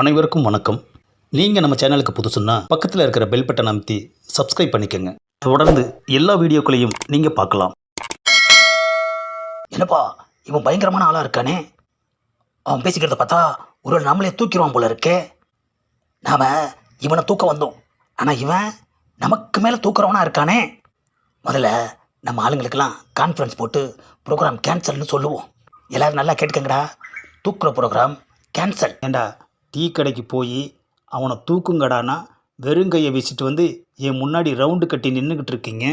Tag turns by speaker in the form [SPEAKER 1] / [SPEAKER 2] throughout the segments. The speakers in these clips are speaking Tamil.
[SPEAKER 1] அனைவருக்கும் வணக்கம். நீங்கள் நம்ம சேனலுக்கு புதுசுன்னா பக்கத்தில் இருக்கிற பெல் பட்டன் அமைத்தி சப்ஸ்கிரைப் பண்ணிக்கோங்க. தொடர்ந்து எல்லா வீடியோக்களையும் நீங்கள் பார்க்கலாம்.
[SPEAKER 2] என்னப்பா இவன் பயங்கரமான ஆளாக இருக்கானே? அவன் பேசிக்கிறத பார்த்தா ஒரு நம்மளே தூக்கிடுவான் போல இருக்கே. நாம் இவனை தூக்க வந்தோம். ஆனால் இவன் நமக்கு மேலே தூக்குறவனா இருக்கானே? முதல்ல நம்ம ஆளுங்களுக்கெல்லாம் கான்ஃபரன்ஸ் போட்டு ப்ரோக்ராம் கேன்சல்னு சொல்லுவோம். எல்லோரும் நல்லா கேட்டுக்கங்கடா. தூக்குற ப்ரோக்ராம் கேன்சல்
[SPEAKER 1] ஏண்டா டீ கடைக்கு போய் அவனை தூக்குங்கடானா வெறுங்கையை வீசிட்டு வந்து என் முன்னாடி ரவுண்டு கட்டி நின்றுக்கிட்டு இருக்கீங்க.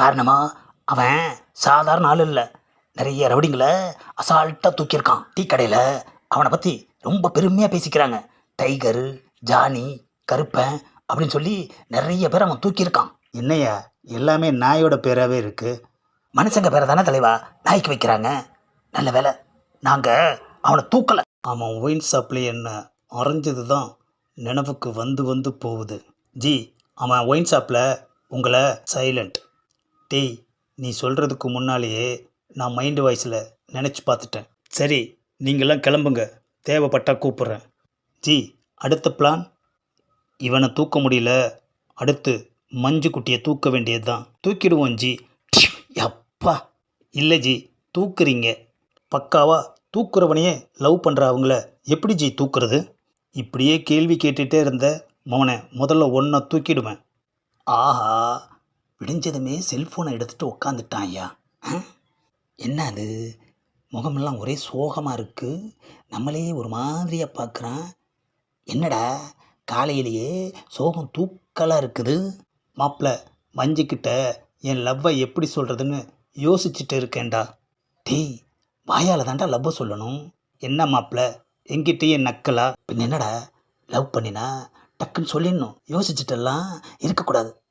[SPEAKER 2] பாருணமா அவன் சாதாரண ஆள் இல்லை. நிறைய ரவுடிங்களை அசால்ட்டாக தூக்கியிருக்கான் டீ கடையில். அவனை பற்றி ரொம்ப பெருமையாக பேசிக்கிறாங்க. டைகரு ஜானி கருப்பன் அப்படின்னு சொல்லி நிறைய பேர் அவன் தூக்கியிருக்கான்.
[SPEAKER 1] என்னையா எல்லாமே நாயோட பேராகவே இருக்குது
[SPEAKER 2] மனுஷங்க பேரை தானே தலைவா நாய்க்கு வைக்கிறாங்க. நல்ல வேலை நாங்கள் அவனை தூக்கலை.
[SPEAKER 1] அவன் ஒயின் ஷாப்பில் என்ன அரைஞ்சது தான் நினைவுக்கு வந்து வந்து போகுது. ஜி அவன் ஒயின் ஷாப்பில் உங்களை சைலண்ட் டேய் நீ சொல்கிறதுக்கு முன்னாலேயே நான் மைண்டு வாய்ஸில் நினச்சி பார்த்துட்டேன். சரி நீங்களாம் கிளம்புங்க. தேவைப்பட்டால் கூப்பிட்றேன். ஜி அடுத்த பிளான் இவனை தூக்க முடியல. அடுத்து மஞ்சு குட்டியை தூக்க வேண்டியது தான் தூக்கிடுவோம் ஜி. அப்பா இல்லை ஜி தூக்குறீங்க. பக்காவாக தூக்குறவனையே லவ் பண்ணுற அவங்கள எப்படி ஜி தூக்குறது? இப்படியே கேள்வி கேட்டுகிட்டே இருந்த மவனை முதல்ல ஒன்றை தூக்கிடுவேன்.
[SPEAKER 2] ஆஹா விடிஞ்சதுமே செல்ஃபோனை எடுத்துகிட்டு உக்காந்துட்டான் ஐயா. என்ன அது? முகமெல்லாம் ஒரே சோகமாக இருக்குது நம்மளே ஒரு மாதிரியாக பார்க்குறான் என்னடா காலையிலேயே சோகம் தூக்கலாக இருக்குது?
[SPEAKER 1] மாப்பிள்ள மஞ்சுக்கிட்ட என் லவ்வை எப்படி சொல்கிறதுன்னு யோசிச்சுட்டு இருக்கேன்டா.
[SPEAKER 2] டேய் வாயால் தாண்டா லவ்வை சொல்லணும்.
[SPEAKER 1] என்ன மாப்பிள்ள என்கிட்டயே நக்கலா?
[SPEAKER 2] பின்ன என்னடா? லவ் பண்ணினா டக்குன்னு சொல்லிடணும். யோசிச்சுட்டெல்லாம் இருக்கக்கூடாது.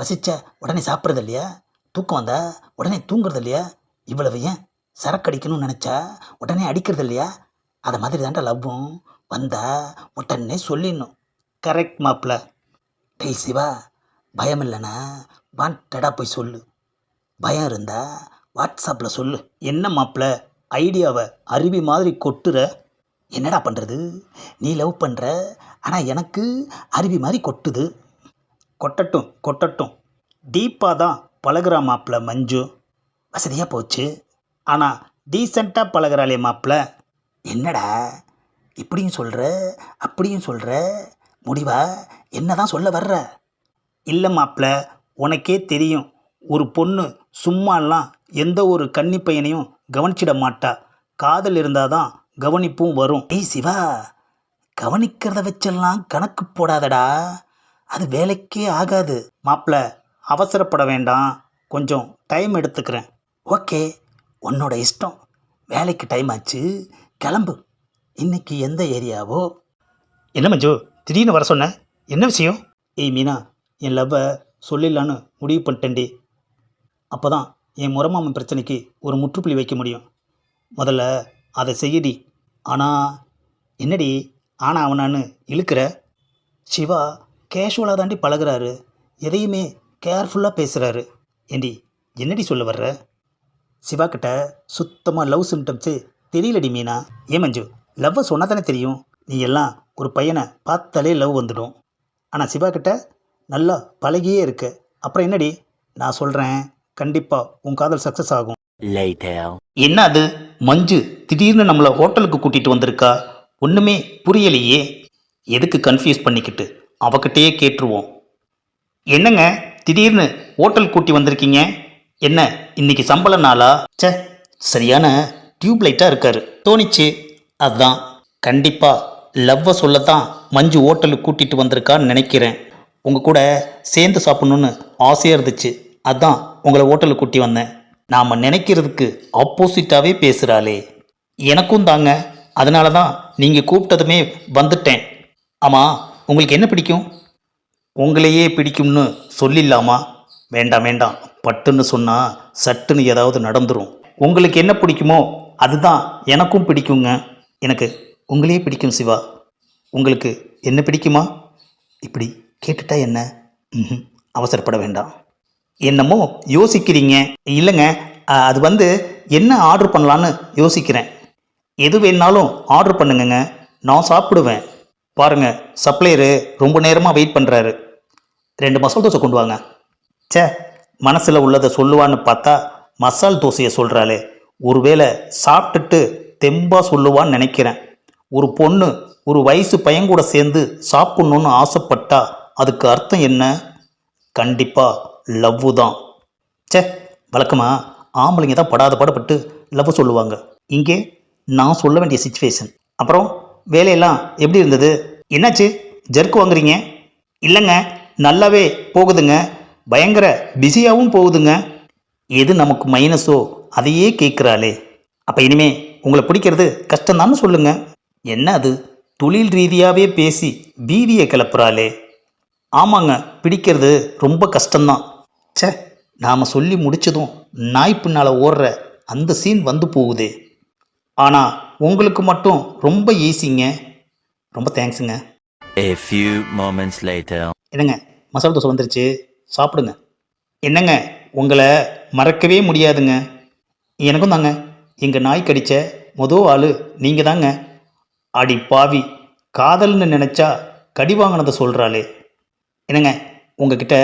[SPEAKER 2] பசிச்சா உடனே சாப்பிட்றது இல்லையா? தூக்கம் வந்தா உடனே தூங்குறது இல்லையா? இவ்வளவு ஏன்? சரக்கு அடிக்கணும்னு நினச்சா உடனே அடிக்கிறது இல்லையா? அதை மாதிரி தான்டா லவ்வும். வந்தா உடனே சொல்லிடணும்.
[SPEAKER 1] கரெக்ட் மாப்பிள்ள
[SPEAKER 2] டெய் சிவா பயம் இல்லைன்னா வாண்டடா போய் சொல்லு. பயம் இருந்தால் வாட்ஸ்அப்பில் சொல்லு.
[SPEAKER 1] என்ன மாப்பிள்ள ஐடியாவை அருவி மாதிரி கொட்டுற
[SPEAKER 2] என்னடா பண்ணுறது நீ லவ் பண்ணுற ஆனால் எனக்கு அருவி மாதிரி கொட்டுது.
[SPEAKER 1] கொட்டட்டும் கொட்டட்டும். டீப்பாக தான் பழகுறா மாப்பிள்ள மஞ்சு.
[SPEAKER 2] வசதியாக போச்சு.
[SPEAKER 1] ஆனால் டீசெண்டாக பழகுறாளே மாப்பிள்ள
[SPEAKER 2] என்னடா? இப்படியும் சொல்கிற அப்படியும் சொல்கிற முடிவா? என்னதான் சொல்ல வர்ற?
[SPEAKER 1] இல்லை மாப்பிள்ள உனக்கே தெரியும். ஒரு பொண்ணு சும்மாலாம் எந்த ஒரு கன்னி பையனையும் கவனிச்சிட மாட்டா. காதல் இருந்தால் தான் கவனிப்பும் வரும்.
[SPEAKER 2] டேய் சிவா கவனிக்கிறத வச்செல்லாம் கணக்கு போடாதடா. அது வேலைக்கே ஆகாது.
[SPEAKER 1] மாப்பிள்ள அவசரப்பட வேண்டாம். கொஞ்சம் டைம் எடுத்துக்கிறேன்.
[SPEAKER 2] ஓகே உன்னோட இஷ்டம். வேலைக்கு டைம் ஆச்சு. கிளம்பு. இன்னைக்கு எந்த ஏரியாவோ?
[SPEAKER 1] என்ன மஞ்சு திடீர்னு வர சொன்ன? என்ன விஷயம்? ஏய் மீனா என் லவ்வை சொல்லிடலான்னு முடிவு பண்ணிட்டேன்டி. அப்போ தான் என் முரமாமன் பிரச்சனைக்கு ஒரு முற்றுப்புள்ளி வைக்க முடியும். முதல்ல அதை செய்யடி. ஆனால் என்னடி ஆனால் அவனான்னு இழுக்கிற? சிவா கேஷுவலாக தாண்டி பழகுறாரு. எதையுமே கேர்ஃபுல்லாக பேசுகிறாரு ஏண்டி என்னடி சொல்ல வர்ற? சிவா கிட்ட சுத்தமாக லவ் சிம்டம்ஸு தெரியலடி மீனா. ஏன் மஞ்சு லவ்வை சொன்னால் தானே தெரியும்? நீ எல்லாம் ஒரு பையனை பார்த்தாலே லவ் வந்துடும். ஆனால் சிவா கிட்ட நல்லா பழகியே இருக்க. அப்புறம் என்னடி? நான் சொல்கிறேன் கண்டிப்பாக உன் காதல் சக்ஸஸ் ஆகும். என்ன அது மஞ்சு திடீர்னு நம்மளை ஹோட்டலுக்கு கூட்டிகிட்டு வந்திருக்கா? ஒன்றுமே புரியலையே. எதுக்கு கன்ஃபியூஸ் பண்ணிக்கிட்டு? அவகிட்டயே கேட்டுருவோம். என்னங்க? திடீர்னு ஹோட்டல் கூட்டி வந்திருக்கீங்க? என்ன இன்னைக்கு சம்பள நாளா? சே சரியான டியூப் லைட்டாக இருக்காரு. தோணிச்சு. அதுதான் கண்டிப்பாக லவ்வை சொல்லத்தான் மஞ்சு ஹோட்டலுக்கு கூட்டிகிட்டு வந்திருக்கான்னு நினைக்கிறேன். உங்கள் கூட சேர்ந்து சாப்பிட்ணுன்னு ஆசையாக இருந்துச்சு. அதான் உங்களை ஹோட்டலுக்கு கூட்டி வந்தேன். நாம் நினைக்கிறதுக்கு ஆப்போசிட்டாகவே பேசுகிறாளே எனக்கும் தாங்க. அதனால தான் நீங்கள் கூப்பிட்டதுமே வந்துட்டேன். ஆமாம் உங்களுக்கு என்ன பிடிக்கும்? உங்களையே பிடிக்கும்னு சொல்லிடலாமா? வேண்டாம் வேண்டாம். பட்டுன்னு சொன்னால் சட்டுன்னு ஏதாவது நடந்துடும் உங்களுக்கு என்ன பிடிக்குமோ அதுதான் எனக்கும் பிடிக்குங்க. எனக்கு உங்களையே பிடிக்கும் சிவா. உங்களுக்கு என்ன பிடிக்குமா? இப்படி கேட்டுட்டா என்ன? ம் அவசரப்பட வேண்டாம். என்னமோ யோசிக்கிறீங்க. இல்லைங்க அது வந்து என்ன ஆர்டர் பண்ணலான்னு யோசிக்கிறேன். எது வேணாலும் ஆர்டர் பண்ணுங்கங்க நான் சாப்பிடுவேன். பாருங்க சப்ளையரு ரொம்ப நேரமாக வெயிட் பண்ணுறாரு ரெண்டு மசால் தோசை கொண்டு வாங்க. ச்சே மனசில் உள்ளதை சொல்லுவான்னு பார்த்தா மசால் தோசையை சொல்கிறாளே ஒருவேளை சாப்பிட்டுட்டு தெம்பாக சொல்லுவான்னு நினைக்கிறேன். ஒரு பொண்ணு ஒரு வயசு பையன் கூட சேர்ந்து சாப்பிட்ணுன்னு ஆசைப்பட்டா அதுக்கு அர்த்தம் என்ன? கண்டிப்பாக லவ்வு தான் ச்சே வழக்கமாக ஆம்பளைங்க தான் படாத பாடுபட்டு லவ் சொல்லுவாங்க. இங்கே நான் சொல்ல வேண்டிய சுச்சுவேஷன் அப்புறம் வேலையெல்லாம் எப்படி இருந்தது? என்னாச்சு? ஜெர்க் வாங்குறீங்க? இல்லைங்க. நல்லாவே போகுதுங்க. பயங்கர பிஸியாகவும் போகுதுங்க. எது நமக்கு மைனஸோ அதையே கேட்குறாளே. அப்போ இனிமே உங்களை பிடிக்கிறது கஷ்டம்தான்னு சொல்லுங்க. என்ன அது? தொழில் ரீதியாகவே பேசி பீதியை கிளப்புறாளே. ஆமாங்க பிடிக்கிறது ரொம்ப கஷ்டம்தான். ச்சே. நாம் சொல்லி முடிச்சதும் நாய் பின்னால் ஓடுற அந்த சீன் வந்து போகுதே. ஆனால் உங்களுக்கு மட்டும் ரொம்ப ஈஸிங்க ரொம்ப தேங்க்ஸுங்க
[SPEAKER 3] A few moments later.
[SPEAKER 1] என்னங்க? மசாலா தோசை வந்துருச்சு. சாப்பிடுங்க. என்னங்க? உங்களை மறக்கவே முடியாதுங்க. எனக்கும் தாங்க. எங்கள் நாய் கடிச்ச மொதல் ஆள் நீங்கள் தாங்க. அடி பாவி. காதல்னு நினச்சா கடி வாங்கினதை சொல்கிறாளே என்னங்க? உங்ககிட்ட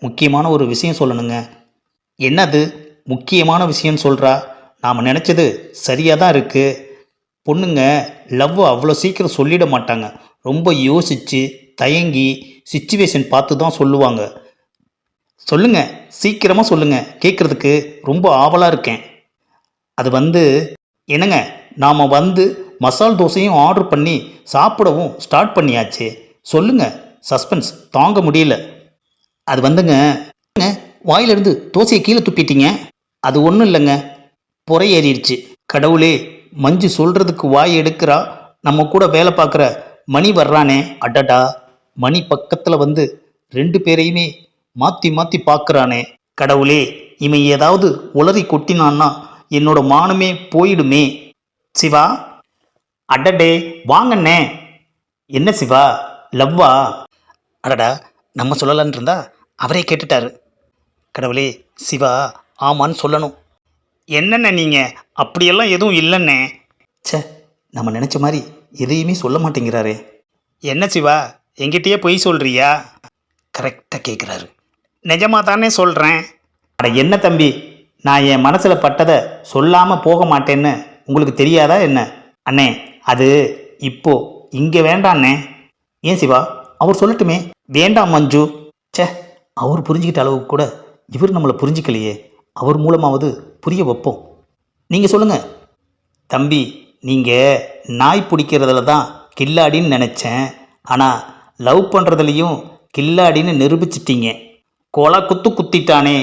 [SPEAKER 1] முக்கியமான ஒரு விஷயம் சொல்லணுங்க. என்னது முக்கியமான விஷயம்னு சொல்கிறா நாம் நினச்சது சரியாக தான் இருக்குது பொண்ணுங்க லவ் அவ்வளோ சீக்கிரம் சொல்லிட மாட்டாங்க. ரொம்ப யோசித்து தயங்கி சுச்சுவேஷன் பார்த்து தான் சொல்லுவாங்க. சொல்லுங்கள் சீக்கிரமாக சொல்லுங்கள் கேட்குறதுக்கு ரொம்ப ஆவலாக இருக்கேன். அது வந்து என்னங்க நாம் வந்து மசால் தோசையும் ஆர்டர் பண்ணி சாப்பிடவும் ஸ்டார்ட் பண்ணியாச்சு. சொல்லுங்கள் சஸ்பென்ஸ் தாங்க முடியல. அது வந்துங்க வாயிலிருந்து தோசையை கீழே துப்பிட்டீங்க? அது ஒன்றும் இல்லைங்க. புறை ஏறிடுச்சு. கடவுளே மஞ்சு சொல்கிறதுக்கு வாய் எடுக்கிறா? நம்ம கூட வேலை பார்க்குற மணி வர்றானே. அடடா. மணி பக்கத்தில் வந்து ரெண்டு பேரையுமே மாற்றி மாற்றி பார்க்குறானே. கடவுளே இவன் ஏதாவது உளறி கொட்டினான்னா என்னோட மானமே போயிடுமே. சிவா? அடடே வாங்கண்ணே. என்ன சிவா? லவ்வா? அடடா நம்ம சொல்லலான்னு இருந்தா அவரே கேட்டுட்டாரு. கடவுளே சிவா ஆமான்னு சொல்லணும். என்னண்ணே நீங்கள் அப்படியெல்லாம் எதுவும் இல்லைண்ணே. ச்சே நம்ம நினச்ச மாதிரி எதையுமே சொல்ல மாட்டேங்கிறாரே. என்ன சிவா எங்கிட்டயே பொய் சொல்கிறியா கரெக்டாக கேட்குறாரு நிஜமாக தானே சொல்கிறேன் அட என்ன தம்பி நான் என் மனசில் பட்டதை சொல்லாமல் போக மாட்டேன்னு உங்களுக்கு தெரியாதா என்ன? அண்ணே அது இப்போ இங்கே வேண்டாண்ணே. ஏன் சிவா அவர் சொல்லட்டுமே. வேண்டாம் மஞ்சு. ச்சே அவர் புரிஞ்சுக்கிட்ட அளவுக்கு கூட இவர் நம்மளை புரிஞ்சிக்கலையே. அவர் மூலமாவது புரிய வைப்போம். நீங்கள் சொல்லுங்கள் தம்பி நீங்கள் நாய் பிடிக்கிறதுல தான் கில்லாடின்னு நினச்சேன். ஆனால் லவ் பண்ணுறதுலையும் கில்லாடின்னு நிரூபிச்சிட்டீங்க. கொலை குத்து குத்திட்டானே.